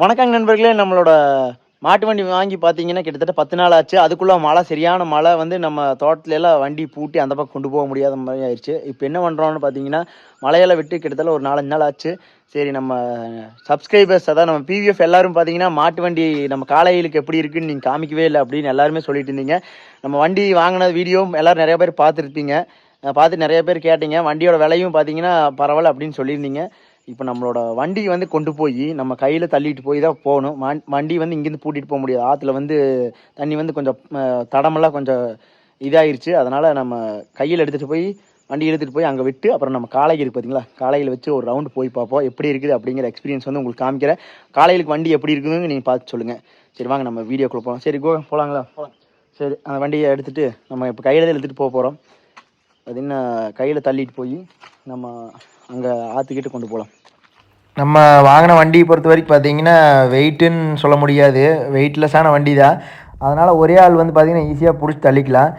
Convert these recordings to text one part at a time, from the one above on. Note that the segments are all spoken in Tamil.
வணக்கம் நண்பர்களே. நம்மளோட மாட்டு வண்டி வாங்கி பார்த்தீங்கன்னா கிட்டத்தட்ட பத்து நாள் ஆச்சு. அதுக்குள்ளே மழை சரியான மழை வந்து நம்ம தோட்டத்துலலாம் வண்டி பூட்டி அந்த பக்கம் கொண்டு போக முடியாத மாதிரி ஆயிடுச்சு இப்போ என்ன பண்ணுறோம்னு பார்த்தீங்கன்னா மழையெல்லாம் விட்டு கிட்டத்தட்ட ஒரு நாலஞ்சு நாள் ஆச்சு. சரி நம்ம சப்ஸ்கிரைபர்ஸ் அதான் நம்ம பிவிஎஃப் எல்லாரும் பார்த்தீங்கன்னா மாட்டு வண்டி நம்ம காலையிலுக்கு எப்படி இருக்குன்னு நீங்கள் காமிக்கவே இல்லை அப்படின்னு எல்லாருமே சொல்லிட்டு இருந்தீங்க. நம்ம வண்டி வாங்கின வீடியோ எல்லோரும் நிறைய பேர் பார்த்துருப்பீங்க. பார்த்துட்டு பார்த்து நிறைய பேர் கேட்டீங்க. வண்டியோட விலையும் பார்த்தீங்கன்னா பரவாயில்ல அப்படின்னு சொல்லியிருந்தீங்க. இப்போ நம்மளோட வண்டி வந்து கொண்டு போய் நம்ம கையில் தள்ளிட்டு போய் தான் போகணும். வண்- வண்டி வந்து இங்கேருந்து பூட்டிட்டு போக முடியாது. ஆற்றுல வந்து தண்ணி வந்து கொஞ்சம் தடமெல்லாம் கொஞ்சம் இதாயிருச்சு. அதனால் நம்ம கையில் எடுத்துகிட்டு போய் வண்டி எடுத்துகிட்டு போய் அங்கே விட்டு அப்புறம் நம்ம காளைக்கு இருக்குது பார்த்தீங்களா காலையில் வச்சு ஒரு ரவுண்டு போய் பார்ப்போம் எப்படி இருக்குது அப்படிங்கிற எக்ஸ்பீரியன்ஸ் வந்து உங்களுக்கு காமிக்கிறேன். காலையிலுக்கு வண்டி எப்படி இருக்குதுன்னு நீங்கள் பார்த்து சொல்லுங்கள் சரி வாங்க நம்ம வீடியோக்குள்ளே போகலாம் சரி கோ போகலாங்களா போகலாம் சரி அந்த வண்டியை எடுத்துகிட்டு நம்ம இப்போ கையில் எடுத்துகிட்டு போக போகிறோம் அது என்ன கையில் தள்ளிட்டு போய் நம்ம அங்கே ஆற்றுக்கிட்ட கொண்டு போகலாம் நம்ம வாங்கின வண்டியை பொறுத்த வரைக்கும் பார்த்தீங்கன்னா வெயிட்டுன்னு சொல்ல முடியாது. வெயிட்லெஸ்ஸான வண்டி தான் அதனால் ஒரே ஆள் வந்து பார்த்திங்கன்னா ஈஸியாக பிடிச்சி தள்ளிக்கலாம்.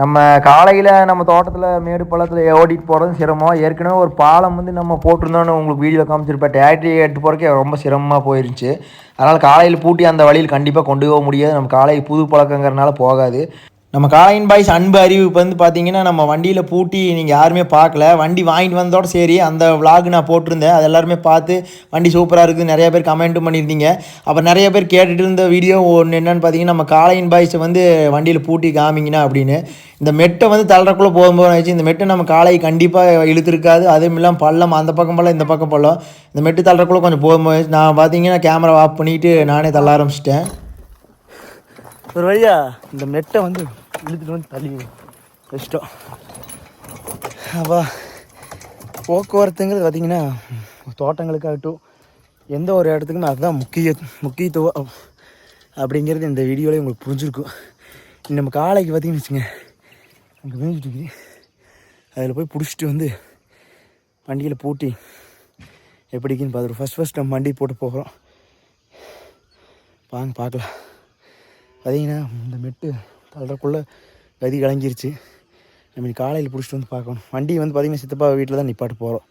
நம்ம காலையில் நம்ம தோட்டத்தில் மேடு பள்ளத்தில் ஓடிட்டு போகிறது சிரமம். ஏற்கனவே ஒரு பாலம் வந்து நம்ம போட்டிருந்தோன்னு உங்களுக்கு வீடியோ காமிச்சிருப்பேன். டேட்ரி எட்டு போகிறக்கே ரொம்ப சிரமமாக போயிருந்துச்சு. அதனால் காலையில் பூட்டி அந்த வழியில் கண்டிப்பாக கொண்டு போக முடியாது. நம்ம காலையில் புது பழக்கங்கிறனால போகாது. நம்ம காலையின் பாய்ஸ் அன்பு அறிவிப்பு வந்து பார்த்தீங்கன்னா நம்ம வண்டியில் பூட்டி நீங்கள் யாருமே பார்க்கல வண்டி வாங்கிட்டு வந்தோட சரி அந்த விலாக் நான் போட்டிருந்தேன். அது எல்லாருமே பார்த்து வண்டி சூப்பராக இருக்குது. நிறைய பேர் கமெண்ட்டும் பண்ணியிருந்தீங்க. அப்போ நிறைய பேர் கேட்டுட்டு இருந்த வீடியோ ஒன்று என்னென்னு பார்த்தீங்கன்னா நம்ம காலையின் பாய்ஸை வந்து வண்டியில் பூட்டி காமிங்கன்னா அப்படின்னு. இந்த மெட்டை வந்து தளரக்குள்ளே போகும்போது ஆச்சு இந்த மெட்டை நம்ம காலை கண்டிப்பாக இழுத்துருக்காது. அதுவும் இல்லாமல் பள்ளம் அந்த பக்கம் பள்ளம் இந்த பக்கம் பள்ளம். இந்த மெட்டு தள்ளுறக்குள்ளே கொஞ்சம் போகும்போது நான் பார்த்தீங்கன்னா கேமரா ஆஃப் பண்ணிவிட்டு நானே தள்ள ஆரம்பிச்சிட்டேன். ஒரு வழியா இந்த மெட்டை வந்து இழுத்துட்டு வந்து தள்ளி கஷ்டம். அப்பா போக்குவரத்துங்கிறது பார்த்தீங்கன்னா தோட்டங்களுக்காகட்டும் எந்த ஒரு இடத்துக்குமே அதுதான் முக்கிய முக்கியத்துவம் அப்படிங்கிறது இந்த வீடியோவில் உங்களுக்கு புரிஞ்சிருக்கும். இன்னும் நம்ம காலைக்கு பார்த்திங்கன்னு வச்சுங்க அங்கே மேய்ஞ்சிட்டு அதில் போய் பிடிச்சிட்டு வந்து வண்டியில் பூட்டி எப்படிக்குன்னு பார்த்துருவோம் ஃபஸ்ட் ஃபஸ்ட் நம்ம வண்டி போட்டு போகிறோம். வாங்க பார்க்கலாம். பார்த்தீங்கன்னா இந்த மெட்டு தள்ளுறக்குள்ளே கதி கலங்கிருச்சு. நம்ம காலையில் பிடிச்சிட்டு வந்து பார்க்கணும். வண்டி வந்து பார்த்தீங்கன்னா சித்தப்பா வீட்டில் தான் நிப்பாட்டு போகிறோம்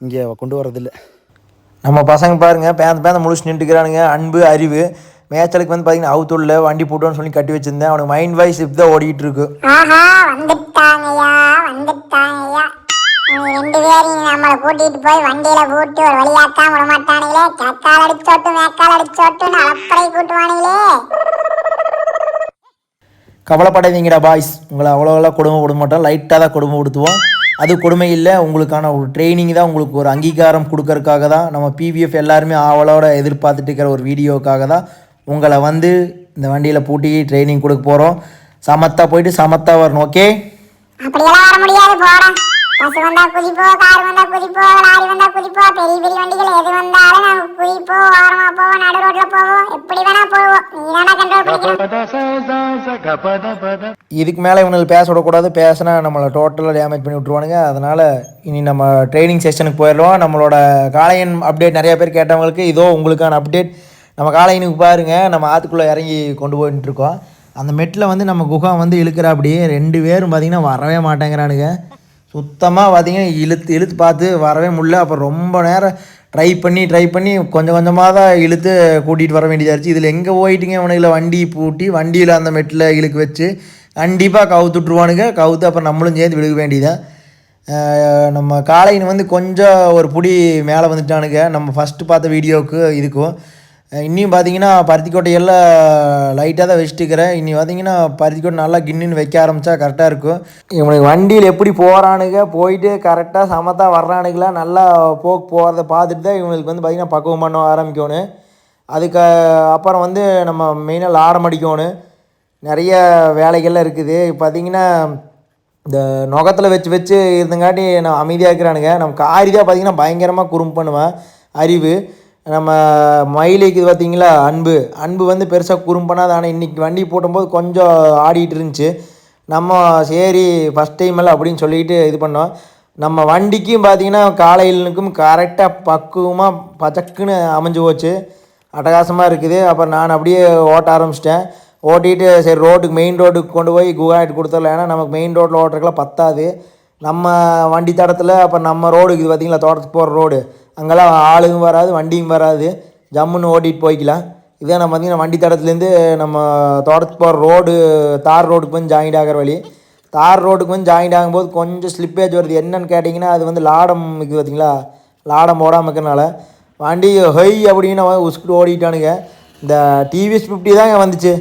இங்கே கொண்டு வரதில்லை நம்ம பசங்க பாருங்க பேந்த பேந்த முழிச்சு நின்றுக்கிறானுங்க அன்பு அறிவு. மேய்ச்சலுக்கு வந்து பார்த்தீங்கன்னா அவுத்துள்ள வண்டி போட்டோன்னு சொல்லி கட்டி வச்சிருந்தேன். அவனுக்கு மைண்ட் வாய்ஸ் இப்போ தான் ஓடிட்டு இருக்கு. ஆஹா வந்துட்டாங்கய்யா வந்துட்டாங்கய்யா. ரெண்டு பேரையும் நம்மளை கூட்டிட்டு போய் வண்டியில கூட்டி ஒரு வழியாத்தான் விட மாட்டானுங்களே கக்கால் அடிச்சோட்டு மேக்கால் அடிச்சோட்டுன்னு அளப்பறை கூட்டுவானுங்களே. கவலைப்படாதீங்கடா பாய்ஸ் உங்களை அவ்வளோவெல்லாம் கொடுமை விட மாட்டோம். லைட்டாக தான் கொடுமை கொடுத்துவோம் அது கொடுமை இல்லை. உங்களுக்கான ஒரு ட்ரைனிங் தான் உங்களுக்கு ஒரு அங்கீகாரம் கொடுக்கறதுக்காக தான் நம்ம பிவிஎஃப் எல்லாருமே ஆவலோட எதிர்பார்த்துட்டு இருக்கிற ஒரு வீடியோக்காக தான் உங்களை வந்து இந்த வண்டியில் பூட்டி ட்ரைனிங் கொடுக்க போகிறோம் சமத்தா போயிட்டு சமத்தா வரணும் ஓகே பஸ் வந்தா குதிப்போ கார் வந்தா குதிப்போ லாரி வந்தா குதிப்போ பெரிய பெரிய வண்டிகள் எது வந்தாலும் நம்ம குதிப்போ ஓரமா போவோம் நடு ரோட்ல போவோம் எப்படி வேணா போவோம். நீ தானே கண்ட்ரோல் பண்ணிக்கணும் இதுக்கு மேலே இவனுக்கு பேச விடக்கூடாது பேசினா நம்மளை டோட்டலாக டேமேஜ் பண்ணி விட்ருவானுங்க அதனால் இனி நம்ம ட்ரைனிங் செஷனுக்கு போயிடுவோம் நம்மளோட காளையன் அப்டேட் நிறைய பேர் கேட்டவங்களுக்கு இதோ உங்களுக்கான அப்டேட் நம்ம காளையனுக்கு பாருங்க நம்ம ஆற்றுக்குள்ளே இறங்கி கொண்டு போயிட்டு இருக்கோம் அந்த மெட்டில் வந்து நம்ம குகா வந்து இழுக்கிற அப்படியே ரெண்டு பேரும் பார்த்திங்கன்னா வரவே மாட்டேங்கிறானுங்க. சுத்தமாக பார்த்தீங்கன்னா இழுத்து இழுத்து பார்த்து வரவே முடியல. அப்போ ரொம்ப நேரம் ட்ரை பண்ணி ட்ரை பண்ணி கொஞ்சம் கொஞ்சமாக தான் இழுத்து கூட்டிகிட்டு வர வேண்டியதாக இருந்துச்சு. இதில் எங்கே போயிட்டுங்க இவனுங்களை? வண்டி பூட்டி வண்டியில் அந்த மெட்டில் இழுக்கு வச்சு கண்டிப்பாக கவுத்துட்ருவானுங்க கவுத்து அப்புறம் நம்மளும் சேர்ந்து விழுக வேண்டியதான் நம்ம காலையின் வந்து கொஞ்சம் ஒரு புடி மேலே வந்துட்டானுங்க. நம்ம ஃபஸ்ட்டு பார்த்த வீடியோவுக்கு இதுக்கும். இன்னியும் பார்த்தீங்கன்னா பருத்திக்கோட்டையெல்லாம் லைட்டாக தான் வச்சுட்டுக்கிறேன் இனி பார்த்தீங்கன்னா பருத்திக்கோட்டை நல்லா கின்னுன்னு வைக்க ஆரம்பித்தா கரெக்டாக இருக்கும். இவனுக்கு வண்டியில் எப்படி போகிறானுங்க போயிட்டு கரெக்டாக சமத்தாக வர்றானுங்களா? நல்லா போக்கு போகிறத பார்த்துட்டு தான் இவங்களுக்கு வந்து பார்த்திங்கன்னா பக்குவம் பண்ண ஆரம்பிக்கணும். அதுக்கு அப்புறம் வந்து நம்ம மெயினாக லாடம் அடிக்கணும். நிறைய வேலைகள்லாம் இருக்குது. இப்போ பார்த்தீங்கன்னா இந்த நுகத்தில் வச்சு வச்சு இருந்தங்காட்டி நான் அமைதியாக இருக்கிறானுங்க. நம்ம காரி தான் பார்த்தீங்கன்னா பயங்கரமாக குறும்பு பண்ணுவேன். அறிவு. நம்ம மயிலைக்கு பார்த்தீங்களா அன்பு. அன்பு வந்து பெருசாக குறும்பனாது. ஆனால் இன்றைக்கி வண்டி போட்டும்போது கொஞ்சம் ஆடிட்டு இருந்துச்சு. நம்ம சரி ஃபஸ்ட் டைம் எல்லாம் அப்படின்னு சொல்லிட்டு இது பண்ணோம். நம்ம வண்டிக்கும் பார்த்தீங்கன்னா காலையிலுக்கும் கரெக்டாக பக்குவமாக பச்சக்குன்னு அமைஞ்சு போச்சு. அட்டகாசமாக இருக்குது. அப்புறம் நான் அப்படியே ஓட்ட ஆரம்பிச்சிட்டேன். ஓட்டிட்டு சரி ரோட்டுக்கு மெயின் ரோட்டுக்கு கொண்டு போய் குவாயிட்டு கொடுத்துடலாம். ஏன்னா நமக்கு மெயின் ரோட்டில் ஓட்டுறதுக்கெல்லாம் பத்தாது. நம்ம வண்டி தடத்தில் அப்போ நம்ம ரோடுக்கு இது பார்த்தீங்களா தோட்டத்துக்கு போகிற ரோடு அங்கெல்லாம் ஆளுங்க வராது வண்டியும் வராது. ஜம்முன்னு ஓட்டிகிட்டு போய்க்கலாம். இதே நம்ம பார்த்திங்கன்னா வண்டி தடத்துலேருந்து நம்ம தோட்டத்துக்கு போகிற ரோடு தார் ரோடுக்கு வந்து ஜாயிண்ட் ஆகிற வழி. தார் ரோடுக்கு வந்து ஜாயிண்ட் ஆகும்போது கொஞ்சம் ஸ்லிப்பேஜ் வருது. என்னன்னு கேட்டிங்கன்னா அது வந்து லாடம் இருக்குது பார்த்தீங்களா லாடம் ஓடாமல் இருக்கிறனால வண்டி ஹொய் அப்படின்னு உசுக்கிட்டு ஓடிட்டானுங்க. இந்த டிவிஎஸ் ஃபிஃப்டி தாங்க வந்துச்சு.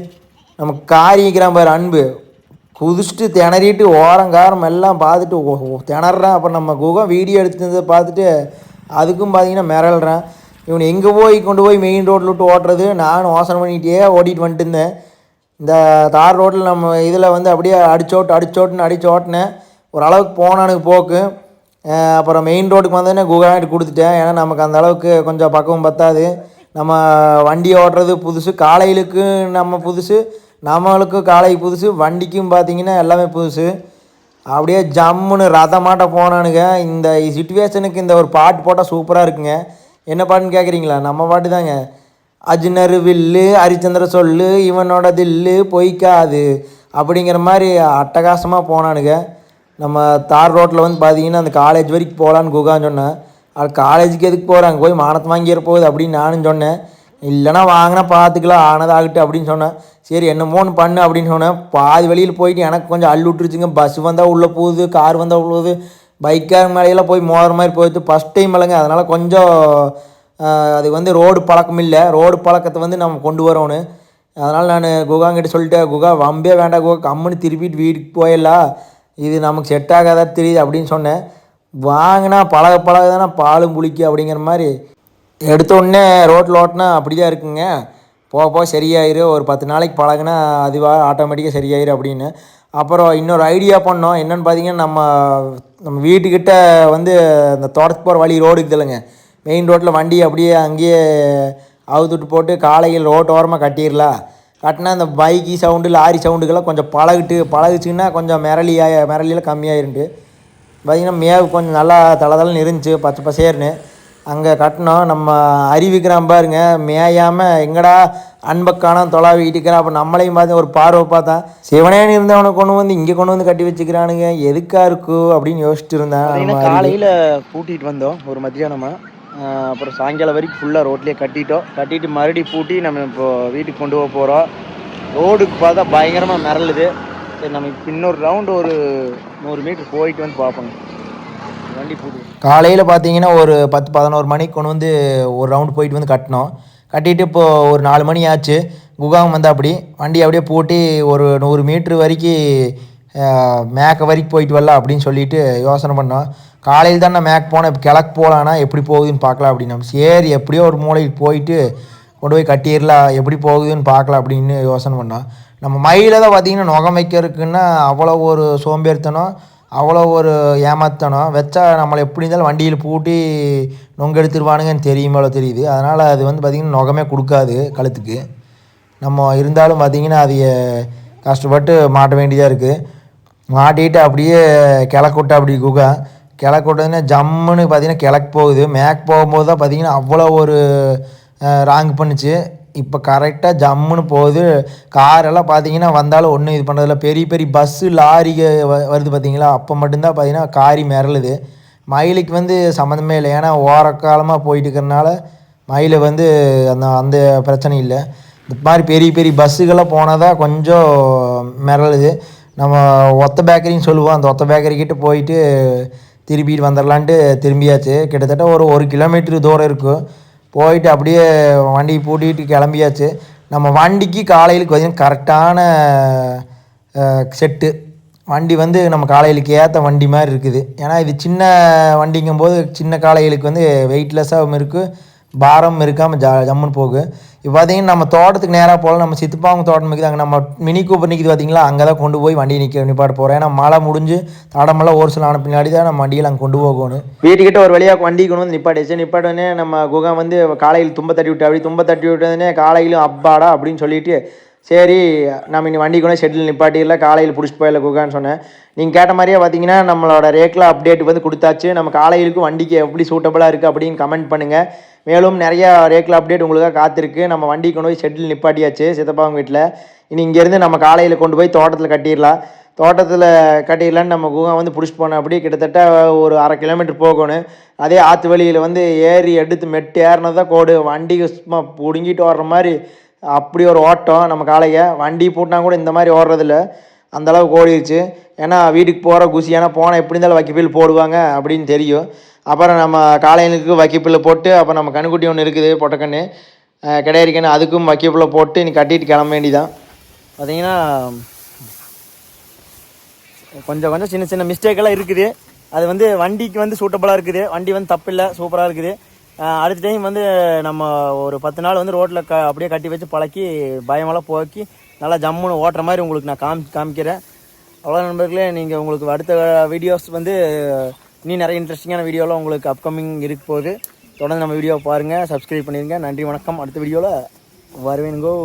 நம்ம காரிக்கிறான் பாரு அன்பு. குதிச்சுட்டு திணறிட்டு ஓரங்காரம் எல்லாம் பார்த்துட்டு ஓ- திணறேன் அப்புறம் நம்ம குகம் வீடியோ எடுத்துருந்ததை பார்த்துட்டு அதுக்கும் பார்த்தீங்கன்னா மிரள்றேன் இவன் எங்கே போய் கொண்டு போய் மெயின் ரோட்டில் விட்டு ஓட்டுறது? நானும் யோசனை பண்ணிகிட்டே ஓட்டிகிட்டு வந்துட்டு இருந்தேன். இந்த தார் ரோட்டில் நம்ம இதில் வந்து அப்படியே அடிச்சோட்டு அடிச்சோட்டுன்னு அடிச்சு ஓட்டினேன் ஓரளவுக்கு போனானுக்கு போக்கு. அப்புறம் மெயின் ரோடுக்கு வந்தோடனே குகாயிட்டு கொடுத்துட்டேன். ஏன்னா நமக்கு அந்த அளவுக்கு கொஞ்சம் பக்குவம் பத்தாது. நம்ம வண்டி ஓட்டுறது புதுசு. காலையிலுக்கு நம்ம புதுசு. நம்மளுக்கும் காலை புதுசு வண்டிக்கும் பார்த்தீங்கன்னா எல்லாமே புதுசு. அப்படியே ஜம்முன்னு ரதமாட்ட போனானுங்க. இந்த சுச்சுவேஷனுக்கு இந்த ஒரு பாட்டு போட்டால் சூப்பராக இருக்குங்க. என்ன பாட்டுன்னு கேட்குறீங்களா நம்ம பாட்டு தாங்க. அஜினர் வில்லு ஹரிச்சந்திர சொல்லு இவனோட தில்லு பொய்க்காது அப்படிங்கிற மாதிரி அட்டகாசமாக போனானுங்க. நம்ம தார் ரோட்டில் வந்து பார்த்தீங்கன்னா அந்த காலேஜ் வரைக்கும் போகலான்னு குகான்னு சொன்னேன். அது காலேஜுக்கு எதுக்கு போகிறாங்க போய் மானத்தை வாங்கிற போகுது அப்படின்னு நானும் சொன்னேன். இல்லைன்னா வாங்கினா பார்த்துக்கலாம் ஆனதாகட்டு அப்படின்னு சொன்னேன். சரி என்னமோன்னு பண்ணு அப்படின்னு சொன்னேன். பாதி வழியில் போயிட்டு எனக்கு கொஞ்சம் அள்ளு விட்டுருச்சுங்க. பஸ் வந்தால் உள்ளே போகுது கார் வந்தால் போகுது. பைக்கார் மேலையெல்லாம் போய் மோதுற மாதிரி போயிடுது. ஃபஸ்ட் டைம் இல்லைங்க. அதனால் கொஞ்சம் அது வந்து ரோடு பழக்கம் இல்லை. ரோடு பழக்கத்தை வந்து நம்ம கொண்டு வரோன்னு அதனால் நான் குகாங்கிட்ட சொல்லிட்டேன். குகா வம்பே வேண்டாம் குகா. கம்முன்னு திருப்பிட்டு வீட்டுக்கு போயிடலாம் இது நமக்கு செட் ஆகாதா தெரியுது அப்படின்னு சொன்னேன். வாங்கினா பழக பழக தானே பாலும் புளிக்கு அப்படிங்கிற மாதிரி எடுத்த உடனே ரோட்டில் ஓட்டினா அப்படி தான் இருக்குங்க. போக போக சரியாயிரு ஒரு பத்து நாளைக்கு பழகுனா அதுவாக ஆட்டோமேட்டிக்காக சரியாயிரு அப்படின்னு. அப்புறம் இன்னொரு ஐடியா பண்ணோம். என்னென்னு பார்த்தீங்கன்னா நம்ம நம்ம வீட்டுக்கிட்ட வந்து இந்த தோட்டத்துக்கு போகிற வழி ரோடு இருக்குது இல்லைங்க. மெயின் ரோட்டில் வண்டி அப்படியே அங்கேயே அவுத்துட்டு போட்டு காலையில் ரோட்டு ஓரமாக கட்டிடலாம். கட்டினா அந்த பைக்கு சவுண்டு லாரி சவுண்டுக்கெல்லாம் கொஞ்சம் பழகிட்டு பழகுச்சுன்னா கொஞ்சம் மிரளியாக மிரளியில் கம்மியாயிருண்டு பார்த்தீங்கன்னா மேவு கொஞ்சம் நல்லா தளதளன்னு இருந்துச்சு. பச்சை பசேர்னு. அங்கே கட்டினோம் நம்ம அறிவிக்கிறான் பாருங்க. மேயாமல் எங்கடா அன்பக்கானம் தொலாவி வீட்டுக்கிறான் அப்போ நம்மளையும் பார்த்து ஒரு பார்வை பார்த்தா சிவனேன்னு இருந்தவனை கொண்டு வந்து இங்கே கொண்டு வந்து கட்டி வச்சுக்கிறானுங்க. எதுக்கா இருக்கு அப்படின்னு யோசிச்சுட்டு இருந்தேன். காலையில் பூட்டிட்டு வந்தோம் ஒரு மத்தியானமா. ஆஹ் அப்புறம் சாயங்காலம் வரைக்கும் ஃபுல்லாக ரோட்லேயே கட்டிட்டோம். கட்டிட்டு மறுபடியும் பூட்டி நம்ம இப்போ வீட்டுக்கு கொண்டு போக போகிறோம் ரோடுக்கு பார்த்தா பயங்கரமாக மிரளுது. சரி நம்ம இன்னொரு ரவுண்டு ஒரு நூறு மீட்டர் போயிட்டு வந்து பார்ப்போங்க. காலையில் பார்த்தீங்கன்னா ஒரு பத்து பதினோரு மணிக்கு கொண்டு வந்து ஒரு ரவுண்டு போயிட்டு வந்து கட்டினோம். கட்டிட்டு இப்போது ஒரு நாலு மணி ஆச்சு. குகாம் வந்து அப்படி வண்டி அப்படியே பூட்டி ஒரு நூறு மீட்ரு வரைக்கும் மேக்க வரைக்கும் போயிட்டு வரலாம் அப்படின்னு சொல்லிட்டு யோசனை பண்ணோம். காலையில் தான் நான் மேக் போனேன். இப்போ கிழக்கு போகலான்னா எப்படி போகுதுன்னு பார்க்கலாம் அப்படின்னு. சரி எப்படியோ ஒரு மூலைக்கு போயிட்டு கொண்டு போய் கட்டிடலாம். எப்படி போகுதுன்னு பார்க்கலாம் அப்படின்னு யோசனை பண்ணோம். நம்ம மயில தான் பார்த்தீங்கன்னா நுகம் வைக்கிறதுக்குன்னா அவ்வளோ ஒரு சோம்பேறித்தனம். அவ்வளோ ஒரு ஏமாத்தனம் வச்சா நம்மளை எப்படி இருந்தாலும் வண்டியில் பூட்டி நொங்கெடுத்துருவானுங்கன்னு தெரியுமாலோ தெரியுது. அதனால் அது வந்து பார்த்திங்கன்னா நுகமே கொடுக்காது கழுத்துக்கு. நம்ம இருந்தாலும் பார்த்திங்கன்னா அதைய கஷ்டப்பட்டு மாட்ட வேண்டியதாக இருக்குது மாட்டிட்டு அப்படியே கிழக்கு விட்டா அப்படி குகா. கிழக்கு விட்டதுன்னா ஜம்முன்னு பார்த்திங்கன்னா கிழக்கு போகுது. மேக் போகும்போது தான் பார்த்தீங்கன்னா அவ்வளோ ஒரு ராங் பண்ணுச்சு. இப்போ கரெக்டாக ஜம்முன்னு போகுது. காரெல்லாம் பார்த்தீங்கன்னா வந்தாலும் ஒன்றும் இது பண்ணுறதில்ல பெரிய பெரிய பஸ்ஸு லாரிக வ- வருது பார்த்தீங்களா அப்போ மட்டும்தான் பார்த்தீங்கன்னா காரி மிரளுது. மயிலுக்கு வந்து சம்மந்தமே இல்லை. ஏன்னா ஓரக்காலமாக போயிட்டு இருக்கிறனால மயில் வந்து அந்த அந்த பிரச்சனை இல்லை. இந்த மாதிரி பெரிய பெரிய பஸ்ஸுகளாக போனால் தான் கொஞ்சம் மிரளுது. நம்ம ஒத்த பேக்கரின்னு சொல்லுவோம். அந்த ஒத்த பேக்கரி கிட்ட போயிட்டு திருப்பிட்டு வந்துடலான்ட்டு திரும்பியாச்சு. கிட்டத்தட்ட ஒரு ஒரு கிலோமீட்டர் தூரம் இருக்கும். போயிட்டு அப்படியே வண்டி பூட்டிட்டு கிளம்பியாச்சு. நம்ம வண்டிக்கு காலையிலுக்கு பார்த்தீங்கன்னா கரெக்டான செட்டு. வண்டி வந்து நம்ம காலையிலுக்கு ஏற்ற வண்டி மாதிரி இருக்குது. ஏன்னா இது சின்ன வண்டிங்கும் போது சின்ன காலையிலுக்கு வந்து வெயிட்லெஸ்ஸாகவும் இருக்குது பாரம் இருக்காமல் ஜா ஜம்முன்னு போகு. இப்போ பார்த்தீங்கன்னா நம்ம தோட்டத்துக்கு நேராக போகலாம் நம்ம சித்துப்பாங்க தோட்டம் நிற்கிது அங்கே நம்ம மினி கூப்பர் நிற்கிது பார்த்தீங்களா அங்கே தான் கொண்டு போய் வண்டி நிற்க நிப்பாட்டு போகிறேன் ஏன்னா மழை முடிஞ்சு தடமெல்லாம் ஒரு சில ஆன பின்னாடி தான் நம்ம வண்டியில் அங்கே கொண்டு போகணும். வீட்டுக்கிட்ட ஒரு வழியாக வண்டி கொண்டு வந்து நிப்பாட்டிச்சு நிப்பாட்டோடனே நம்ம குகா வந்து காலையில் தும்ப தட்டி விட்டு அப்படி தும்ப தட்டி விட்டதுனே காலையிலும் அப்பாடா அப்படின்னு சொல்லிட்டு சரி நம்ம இனி வண்டி கொண்டு ஷெட்டில் நிப்பாட்டியில் காலையில் பிடிச்சிட்டு போயில குகான்னு சொன்னேன். நீங்கள் கேட்ட மாதிரியே பார்த்தீங்கன்னா நம்மளோட ரேக்கில் அப்டேட் வந்து கொடுத்தாச்சு. நம்ம காலையிலுக்கும் வண்டிக்கு எப்படி சூட்டபுளாக இருக்குது அப்படின்னு கமெண்ட் பண்ணுங்கள் மேலும் நிறையா ரேக்கில் அப்டேட் உங்களுக்காக காத்திருக்கு. நம்ம வண்டி கொண்டு போய் ஷெட்டில் நிப்பாட்டியாச்சு சித்தப்பாங்க வீட்டில். இனி இங்கேருந்து நம்ம காலையில் கொண்டு போய் தோட்டத்தில் கட்டிடலாம். தோட்டத்தில் கட்டிடலான்னு நம்ம குகா வந்து பிடிச்சிட்டு போனோம் அப்படி கிட்டத்தட்ட ஒரு அரை கிலோமீட்டர் போகணும். அதே ஆற்று வழியில் வந்து ஏறி எடுத்து மெட்டு ஏறினது தான் கோடு. வண்டி சும்மா பிடுங்கிட்டு வர்ற மாதிரி அப்படி ஒரு ஓட்டம் நம்ம காளையை. வண்டி போட்டால் கூட இந்த மாதிரி ஓடுறதில்ல. அந்தளவுக்கு ஓடிடுச்சு ஏன்னா வீட்டுக்கு போகிற குசி ஏன்னா போனால் எப்படி இருந்தாலும் வக்கிப்பில் போடுவாங்க அப்படின்னு தெரியும். அப்புறம் நம்ம காளையனுக்கு வக்கிப்பில் போட்டு அப்புறம் நம்ம கண்ணுக்குட்டி ஒன்று இருக்குது பொட்டக்கண்ணு. கிடையாது கண்ணு அதுக்கும் வக்கிப்பில் போட்டு நீ கட்டிட்டு கிளம்ப வேண்டிதான் பார்த்தீங்கன்னா கொஞ்சம் கொஞ்சம் சின்ன சின்ன மிஸ்டேக்கெல்லாம் இருக்குது. அது வந்து வண்டிக்கு வந்து சூட்டபுளாக இருக்குது. வண்டி வந்து தப்பில்லை சூப்பராக இருக்குது. அடுத்த டைம் வந்து நம்ம ஒரு பத்து நாள் வந்து ரோட்டில் க அப்படியே கட்டி வச்சு பழக்கி பயமெல்லாம் போக்கி நல்லா ஜம்முன்னு ஓட்டுற மாதிரி உங்களுக்கு நான் காமி காமிக்கிறேன். அவ்வளோ நண்பர்களே நீங்கள் உங்களுக்கு அடுத்த வீடியோஸ் வந்து இன்னும் நிறைய இன்ட்ரெஸ்டிங்கான வீடியோலாம் உங்களுக்கு அப்கமிங் இருக்க போகுது. தொடர்ந்து நம்ம வீடியோ பாருங்கள் சப்ஸ்கிரைப் பண்ணிடுங்க நன்றி வணக்கம். அடுத்த வீடியோவில் வருவேனுங்கோ.